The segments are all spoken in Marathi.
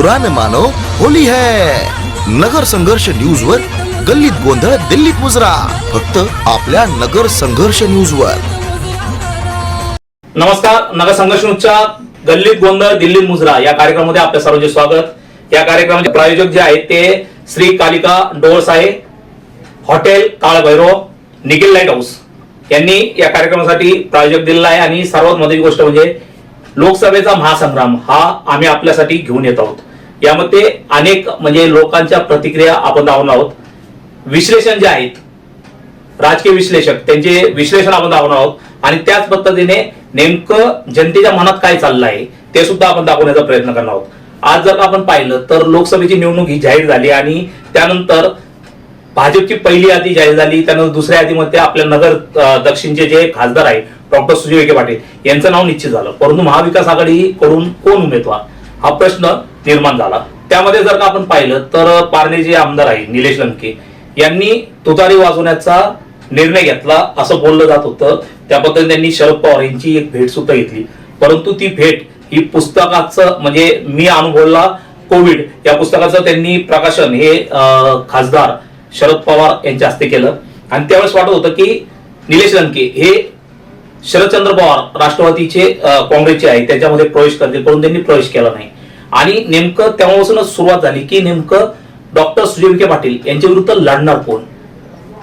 बुरा न मानो होली है। नगर संघर्ष न्यूज वर गल्लीत गोंधळ दिल्लीत मुजरा। फक्त आपल्या नगर संघर्ष न्यूज वर. नमस्कार नगर संघर्ष न्यूजच्या गल्लीत गोंधळ दिल्लीत मुजरा या कार्यक्रमामध्ये आपल्या सर्वांचे स्वागत. या कार्यक्रमाचे प्रायोजक जे आहेत ते श्री कालिका डोळस आहे hotel Kalbhairav Nikhil light house. यांनी या कार्यक्रमासाठी प्रायोजक दिलेला आहे आणि सर्वात महत्वाची गोष्ट म्हणजे लोकसभेचा महासंग्राम हा आम्ही आपल्यासाठी घेऊन येत आहोत. यामध्ये अनेक म्हणजे लोकांच्या प्रतिक्रिया आपण दाखवणार आहोत. विश्लेषण जे आहेत राजकीय विश्लेषक त्यांचे विश्लेषण आपण दाखवणार आहोत. आणि त्याच पद्धतीने नेमकं जनतेच्या मनात काय चाललं आहे ते सुद्धा आपण दाखवण्याचा प्रयत्न करणार आहोत. आज जर आपण पाहिलं तर लोकसभेची निवडणूक ही जाहीर झाली आणि त्यानंतर भाजपची पहिली यादी जाहीर झाली त्यानंतर दुसऱ्या यादीमध्ये आपल्या नगर दक्षिणचे जे खासदार आहेत डॉक्टर सुजय विखे पाटील यांचं नाव निश्चित झालं. परंतु महाविकास आघाडीकडून कोण उमेदवार? हा प्रश्न निर्माण झाला. त्यामध्ये जर का आपण पाहिलं तर पारणे जे आमदार आहे निलेश लंके. यांनी तुतारी वाजवण्याचा निर्णय घेतला असं बोललं जात होतं. त्याबद्दल त्यांनी शरद पवार यांची एक भेट सुद्धा घेतली. परंतु ती भेट ही पुस्तकाचं म्हणजे मी अनुभवला कोविड या पुस्तकाचं त्यांनी प्रकाशन हे अं, खासदार शरद पवार यांच्या हस्ते केलं. आणि त्यावेळेस वाटत होतं की निलेश लंके हे शरदचंद्र पवार राष्ट्रवादीचे काँग्रेसचे आहे त्याच्यामध्ये प्रवेश करतील परंतु त्यांनी प्रवेश केला नाही. आणि नेमकं तेव्हापासूनच सुरुवात झाली की नेमकं डॉक्टर सुजय विखे पाटील यांच्या विरुद्ध लढणार कोण?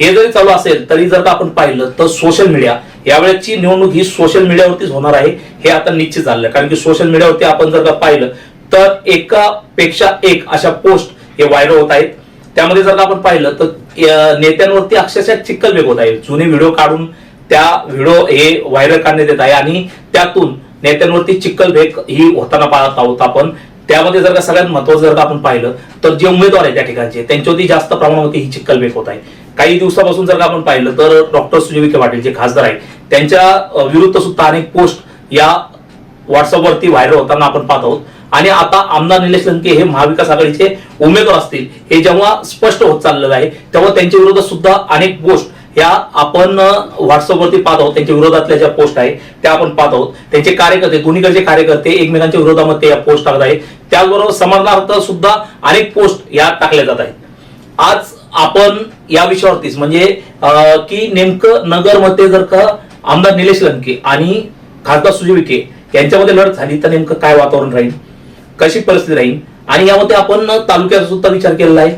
हे जरी चालू असेल तरी जर का आपण पाहिलं तर सोशल मीडिया यावेळेची निवडणूक ही सोशल मीडियावरतीच होणार आहे हे आता निश्चित झालं कारण की सोशल मीडियावरती आपण जर का पाहिलं तर एकापेक्षा एक अशा पोस्ट हे व्हायरल होत आहेत. त्यामध्ये जर का आपण पाहिलं तर नेत्यांवरती अक्षरशः चिक्कल वेग होत आहे. जुने व्हिडिओ काढून त्या व्हिडिओ हे व्हायरल करण्यात येत आहे आणि त्यातून नेत्यांवरती चिक्कल भेग ही होताना पाहत आहोत आपण. त्यामध्ये जर का सगळ्यात महत्वाचं जर का आपण पाहिलं तर जे उमेदवार आहेत त्या ठिकाणचे त्यांच्यावरती जास्त प्रमाणावरती ही चिक्कल होत आहे. काही दिवसापासून जर का आपण पाहिलं तर डॉक्टर सुजय विखे पाटील जे खासदार आहेत त्यांच्या विरुद्ध सुद्धा अनेक पोस्ट या व्हॉट्सअपवरती व्हायरल होताना आपण पाहत आहोत. आणि आता आमदार निलेश लंके हे महाविकास आघाडीचे उमेदवार असतील हे जेव्हा स्पष्ट होत चाललेलं आहे तेव्हा त्यांच्या विरोधात सुद्धा अनेक पोस्ट या आपण व्हॉट्सअपवरती पाहत आहोत. त्यांच्या विरोधातल्या ज्या पोस्ट आहेत त्या आपण पाहत आहोत. त्यांचे कार्यकर्ते दोन्हीकडचे कार्यकर्ते एकमेकांच्या विरोधामध्ये या पोस्ट टाकत आहेत. त्याचबरोबर समर्थार्थ सुद्धा अनेक पोस्ट या टाकल्या जात आहेत. आज आपण या विषयावरतीच म्हणजे अं, की नेमकं नगरमध्ये जर का आमदार निलेश लंके आणि खासदार सुजय विखे यांच्यामध्ये लढत झाली तर नेमकं काय वातावरण राहील? कशी परिस्थिती राहील? आणि यामध्ये आपण तालुक्याचा सुद्धा विचार केलेला आहे.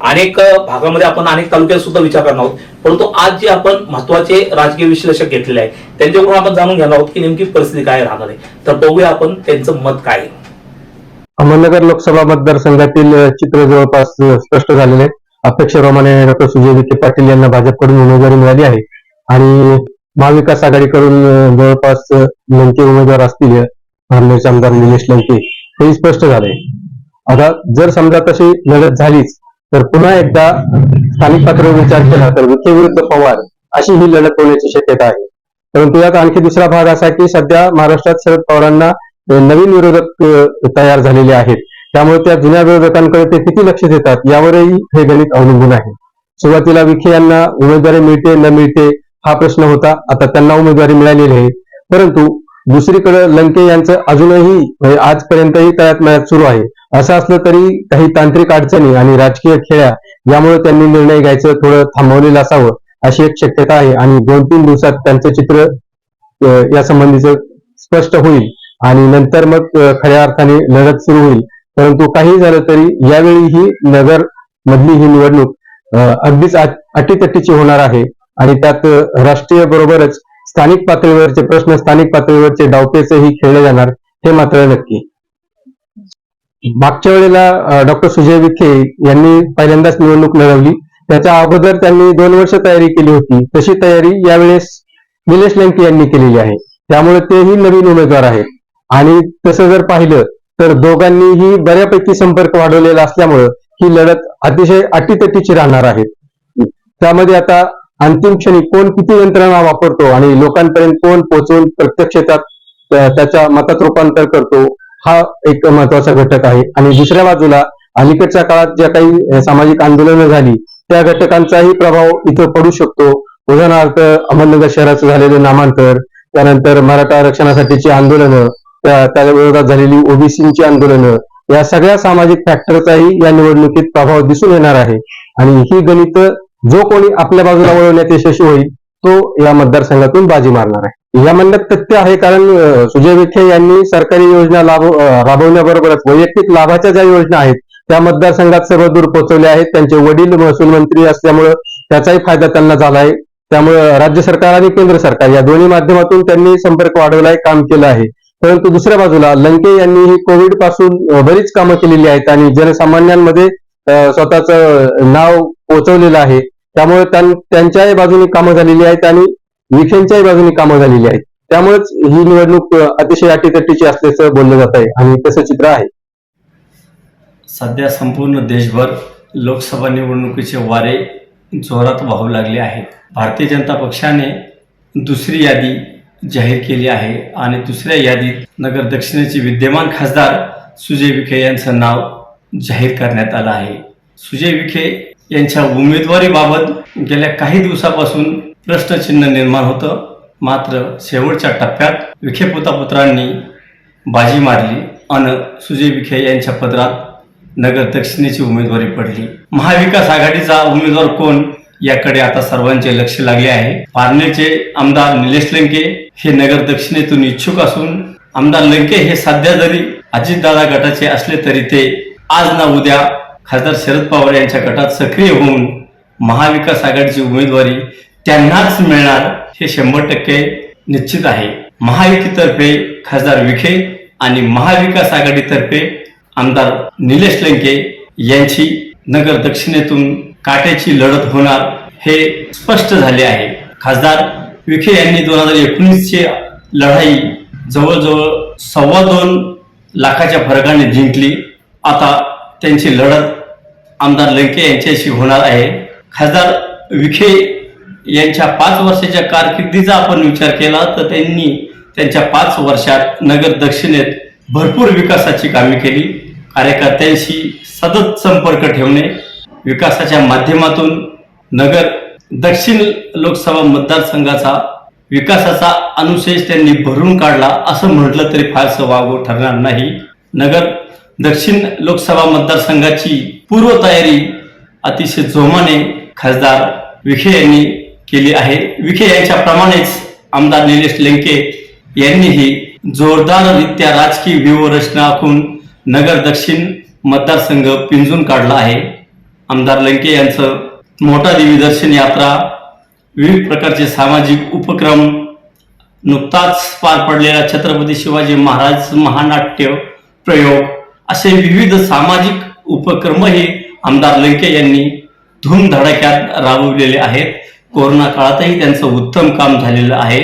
अनेक भागामध्ये आपण अनेक तालुक्याचा सुद्धा विचार करणार आहोत. परंतु आज जे आपण महत्त्वाचे राजकीय विश्लेषक घेतलेले आहे त्यांच्याकडून आपण जाणून घेणार आहोत की नेमकी परिस्थिती काय राहणार आहे. तर बघूया आपण त्यांचं मत काय अहमदनगर लोकसभा मतदारसंघातील चित्र जवळपास स्पष्ट झालेले अपेक्षेप्रमाणे डॉक्टर सुजय विखे पाटील यांना भाजपकडून उमेदवारी मिळाली आहे. आणि महाविकास आघाडीकडून जवळपास अ, लंके उमेदवार असतील आमदार निलेश लंके. हे स्पष्ट झाले आता जर समजा तशी लढत झालीच तर पुन्हा एकदा स्थानिक पातळीवर विचार केला तर विखे विरुद्ध पवार अशी ही लढत होण्याची शक्यता आहे. परंतु यात आणखी दुसरा भाग असा की सध्या महाराष्ट्रात शरद पवारांना नवीन विरोधक तयार झालेले आहेत. त्यामुळे त्या जुन्या विरोधकांकडे ते किती लक्ष देतात यावरही हे गणित अवलंबून आहे. सुरुवातीला विखे यांना उमेदवारी मिळते न मिळते हा प्रश्न होता. आता त्यांना उमेदवारी मिळालेली आहे. परंतु दुसरीकडे लंके यांचं अजूनही म्हणजे आजपर्यंतही तयात मयात सुरू आहे. असं असलं तरी काही तांत्रिक अडचणी आणि राजकीय खेळ्या यामुळे त्यांनी निर्णय घ्यायचं थोडं थांबवलेलं असावं अशी एक शक्यता आहे आणि दोन तीन दिवसात त्यांचं चित्र या संबंधीचं स्पष्ट होईल आणि नंतर मग खऱ्या अर्थाने लढत सुरू होईल. परंतु काही झालं तरी यावेळी ही नगर मधली ही निवडणूक अगदीच अटीतटीची होणार आहे आणि त्यात राष्ट्रीय बरोबरच स्थानिक पातळीवरचे प्रश्न स्थानिक पातळीवरचे डावपेचही खेळले जाणार हे मात्र नक्की. मागच्या वेळेला डॉक्टर सुजय विखे यांनी पहिल्यांदाच निवडणूक लढवली. त्याच्या अगोदर त्यांनी दोन वर्ष तयारी केली होती. तशी तयारी यावेळेस निलेश लंके यांनी केलेली आहे. त्यामुळे तेही नवीन उमेदवार आहेत. आणि तसं जर पाहिलं तर दोघांनीही बऱ्यापैकी संपर्क वाढवलेला असल्यामुळं ही लढत अतिशय अटीतटीची राहणार आहे. त्यामध्ये आता अंतिम क्षणी कोण किती यंत्रणा वापरतो आणि लोकांपर्यंत कोण पोहोचवून प्रत्यक्ष त्यात त्याच्या मतात रूपांतर करतो हा एक महत्त्वाचा घटक आहे. आणि दुसऱ्या बाजूला अलीकडच्या काळात ज्या काही सामाजिक आंदोलनं झाली त्या घटकांचाही प्रभाव इथं पडू शकतो. उदाहरणार्थ अहमदनगर शहराचं झालेलं नामांतर त्यानंतर मराठा आरक्षणासाठीची आंदोलनं त्या त्या विरोधात झालेली ओबीसीची आंदोलनं या सगळ्या सामाजिक फॅक्टरचाही या निवडणुकीत प्रभाव दिसून येणार आहे. आणि ही गणित जो कोणी आपल्या बाजूला वळवण्यात यशस्वी होईल तो या मतदारसंघातून बाजी मारणार आहे. या म्हणण्यात तथ्य आहे कारण सुजय विखे यांनी सरकारी योजना लाभ राबवण्याबरोबरच वैयक्तिक लाभाच्या ज्या योजना आहेत त्या मतदारसंघात सर्व दूर पोहोचवल्या आहेत. त्यांचे वडील महसूल मंत्री असल्यामुळं त्याचाही फायदा त्यांना झाला आहे. त्यामुळे राज्य सरकार आणि केंद्र सरकार या दोन्ही माध्यमातून त्यांनी संपर्क वाढवलाय काम केलं आहे. परंतु दुसऱ्या बाजूला लंके यांनी ही कोविडपासून बरीच कामं केलेली आहेत आणि जनसामान्यांमध्ये स्वतःचं नाव पोहोचवलेलं आहे. त्यामुळे त्यां- त्यांच्याही बाजूने कामं झालेली आहेत आणि विखेंच्याही बाजूने कामं झालेली आहेत. त्यामुळेच ही निवडणूक अतिशय अटीतटीची असल्याचं बोललं जात आहे आणि तसं चित्र आहे. सध्या संपूर्ण देशभर लोकसभा निवडणुकीचे वारे जोरात वाहू लागले आहेत. भारतीय जनता पक्षाने दुसरी यादी जाहीर केली आहे आणि दुसऱ्या यादीत नगर दक्षिणेचे विद्यमान खासदार सुजय विखे यांचं नाव जाहीर करण्यात आलं आहे. सुजय विखे यांच्या उमेदवारीबाबत गेल्या काही दिवसापासून प्रश्नचिन्ह निर्माण होतं. मात्र शेवटच्या टप्प्यात विखे पुत्रांनी बाजी मारली अन सुजय विखे यांच्या पदरात नगर दक्षिणेची उमेदवारी पडली. महाविकास आघाडीचा उमेदवार कोण याकडे आता सर्वांचे लक्ष लागले आहे. पारनेरचे आमदार निलेश लंके हे नगर दक्षिणेतून इच्छुक असून आमदार लंके हे सध्या जरी अजितदादा गटाचे असले तरी ते आज ना उद्या खासदार शरद पवार यांच्या गटात सक्रिय होऊन महाविकास आघाडीची उमेदवारी त्यांनाच मिळणार हे शंभर टक्के निश्चित आहे. महायुतीतर्फे खासदार विखे आणि महाविकास आघाडीतर्फे आमदार निलेश लंके यांची नगर दक्षिणेतून काट्याची लढत होणार हे स्पष्ट झाले आहे. खासदार विखे यांनी दोन हजार एकोणीसची लढाई जवळजवळ सव्वा दोन लाखाच्या फरकाने जिंकली. आता त्यांची लढत आमदार लंके यांच्याशी होणार आहे. खासदार विखे यांच्या पाच वर्षाच्या कारकिर्दीचा आपण विचार केला तर त्यांनी त्यांच्या पाच वर्षात नगर दक्षिणेत भरपूर विकासाची कामे केली. कार्यकर्त्यांशी सतत संपर्क ठेवणे विकासाच्या माध्यमातून नगर दक्षिण लोकसभा मतदारसंघाचा विकासाचा अनुशेष त्यांनी भरून काढला असं म्हटलं तरी फारसं वागू ठरणार नाही. नगर दक्षिण लोकसभा मतदारसंघाची पूर्वतयारी अतिशय जोमाने खासदार विखे यांनी केली आहे. विखे यांच्याप्रमाणेच आमदार निलेश लेंके यांनीही जोरदाररित्या राजकीय व्यूहरचना आखून नगर दक्षिण मतदारसंघ पिंजून काढला आहे. आमदार लंके यांचं मोठा देवी दर्शन यात्रा विविध प्रकारचे सामाजिक उपक्रम नुकताच पार पडलेला छत्रपती शिवाजी महाराज महानाट्य प्रयोग असे विविध सामाजिक उपक्रमही आमदार लंके यांनी धूमधडाक्यात राबवलेले आहेत. कोरोना काळातही त्यांचं उत्तम काम झालेलं आहे.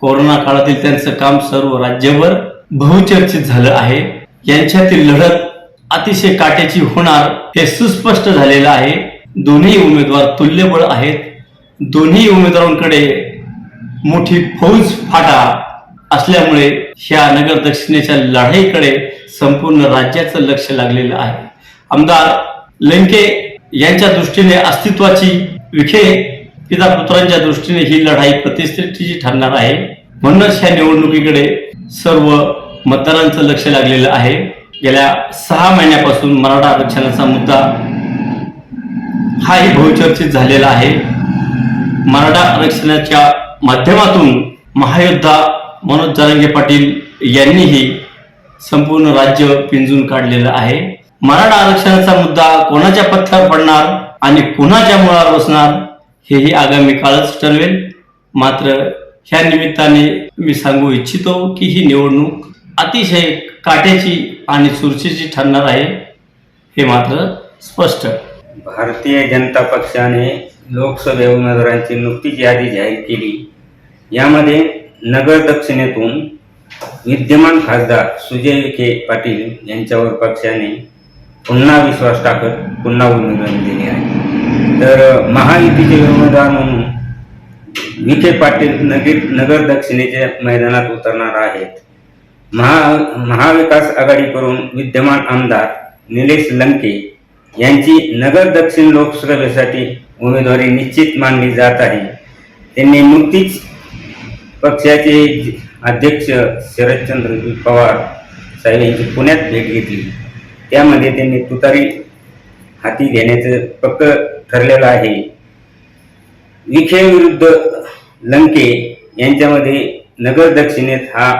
कोरोना काळातील त्यांचं काम सर्व राज्यभर बहुचर्चित झालं आहे. यांच्यातील लढत अतिशय काट्याची होणार हे सुस्पष्ट झालेलं आहे. दोन्ही उमेदवार तुल्यबळ आहेत. दोन्ही उमेदवारांकडे मोठी फौज फाटा असल्यामुळे ह्या नगर दक्षिणेच्या लढाईकडे संपूर्ण राज्याचं लक्ष लागलेलं आहे. आमदार लंके यांच्या दृष्टीने अस्तित्वाची विखे पिता पुत्रांच्या दृष्टीने ही लढाई प्रतिष्ठेची ठरणार आहे. म्हणूनच ह्या निवडणुकीकडे सर्व मतदारांचं लक्ष लागलेलं आहे. गेल्या सहा महिन्यापासून मराठा आरक्षणाचा मुद्दा हाही बहुचर्चित झालेला आहे. मराठा आरक्षणाच्या माध्यमातून महायोद्धा मनोज जरांगे पाटील यांनीही संपूर्ण राज्य पिंजून काढलेलं आहे. मराठा आरक्षणाचा मुद्दा कोणाच्या पथ्यावर पडणार आणि कुणाच्या मुळावर बसणार हेही आगामी काळच ठरवेल. मात्र ह्या निमित्ताने मी सांगू इच्छितो की ही निवडणूक अतिशय काट्याची आणि चुरशीची ठरणार आहे हे मात्र स्पष्ट. भारतीय जनता पक्षाने लोकसभा उमेदवारांची नुकतीच यादी जाहीर केली. यामध्ये नगर दक्षिणेतून विद्यमान खासदार सुजय विखे पाटील यांच्यावर पक्षाने पुन्हा विश्वास टाकत पुन्हा उमेदवारी दिली आहे. तर महायुतीचे उमेदवार म्हणून विखे पाटील नगर नगर दक्षिणेच्या मैदानात उतरणार आहेत. महा महाविकास आघाडीकडून विद्यमान आमदार निलेश लंके यांची नगर दक्षिण लोकसभेसाठी उमेदवारी निश्चित मानली जात आहे. त्यांनी नुकतीच पक्षाचे अध्यक्ष शरदचंद्र पवार साहेब यांची पुण्यात भेट घेतली. त्यामध्ये त्यांनी तुतारी हाती घेण्याचं पक्क ठरलेलं आहे. विखे विरुद्ध लंके यांच्यामध्ये नगर दक्षिणेत हा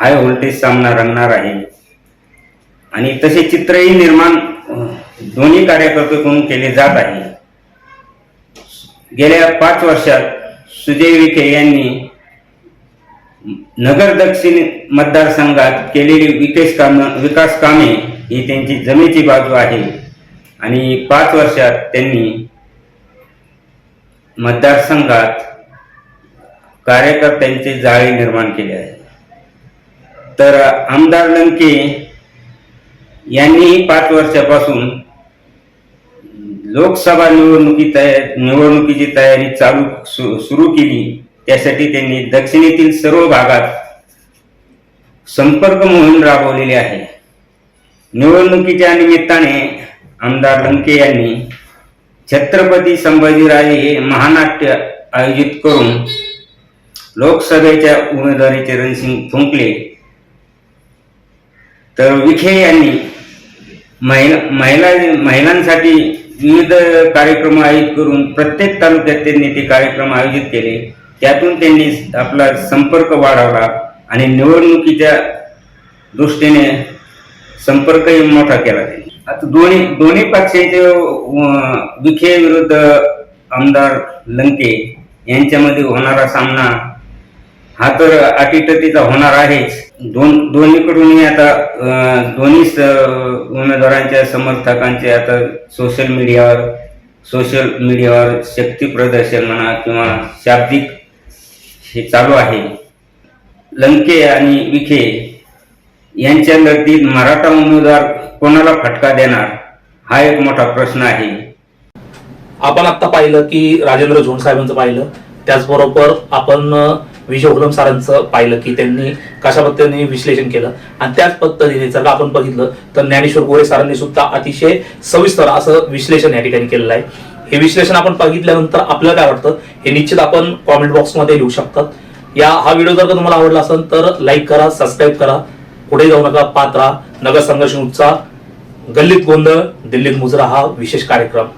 हाय व्होल्टेज सामना रंगणार आहे. आणि तसे चित्रही निर्माण दोन्ही कार्यकर्त्याकडून केले जात आहे. गेल्या पाच वर्षात सुजय विखे यांनी नगर दक्षिण मतदारसंघात केलेली विकास काम विकास कामे ही त्यांची जमेची बाजू आहे. आणि पाच वर्षात त्यांनी मतदारसंघात कार्यकर्त्यांचे जाळे निर्माण केले आहे तर आमदार लंके यांनीही पाच वर्षापासून लोकसभा निवडणुकी तयार निवडणुकीची तयारी चालू सु, सुरू केली. त्यासाठी त्यांनी दक्षिणेतील सर्व भागात संपर्क मोहीम राबवलेली आहे. निवडणुकीच्या निमित्ताने आमदार लंके यांनी छत्रपती संभाजीराजे हे महानाट्य आयोजित करून लोकसभेच्या उमेदवारीचे चरणसिंग फुंकले. तर विखे यांनी महिला महिला महिलांसाठी विविध कार्यक्रम आयोजित करून प्रत्येक तालुक्यात त्यांनी ते कार्यक्रम आयोजित केले. त्यातून त्यांनी आपला संपर्क वाढवला आणि निवडणुकीच्या दृष्टीने संपर्कही मोठा केला. आता दोन्ही दोन्ही पक्षांचे विखे विरुद्ध आमदार लंके यांच्यामध्ये होणारा सामना हा तर अटीतटीचा होणार आहेच. दोन दोन्हीकडूनही आता दोन्ही स- उमेदवारांच्या समर्थकांचे आता सोशल मीडियावर सोशल मीडियावर शक्ती प्रदर्शन म्हणा किंवा शाब्दिक हे चालू आहे. लंके आणि विखे यांच्या लढतीत मराठा उमेदवार कोणाला फटका देणार? हा एक मोठा प्रश्न आहे. आपण आता पाहिलं की राजेंद्र झोन साहेबांचं पाहिलं. त्याचबरोबर आपण विजय हुलम सरांचं पाहिलं की त्यांनी कशा पद्धतीने विश्लेषण केलं. आणि त्याच पद्धतीने जर आपण बघितलं तर ज्ञानेश्वर गोरे सरांनी सुद्धा अतिशय सविस्तर असं विश्लेषण या ठिकाणी केलेलं आहे. हे विश्लेषण आपण बघितल्यानंतर आपल्याला काय वाटतं हे निश्चित आपण कॉमेंट बॉक्समध्ये लिहू शकतात. या हा व्हिडिओ जर का तुम्हाला आवडला असेल तर लाईक करा सबस्क्राईब करा. पुढे जाऊ नका पात्रा राहा. नगर संघर्ष न्यूजचा गल्लीत गोंधळ दिल्लीत मुजरा हा विशेष कार्यक्रम.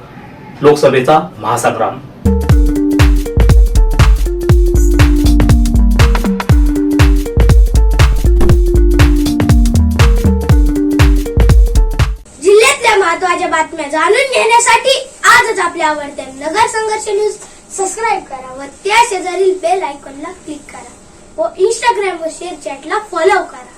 लोकसभेचा महासंग्राम. जिल्ह्यातल्या महत्त्वाच्या बातम्या जाणून घेण्यासाठी आजच आपल्या आवडत्या नगर संघर्ष न्यूज सबस्क्राईब करा व त्या शेजारील बेल आयकॉनला क्लिक करा व इंस्टाग्राम व शेअर चॅटला फॉलो करा.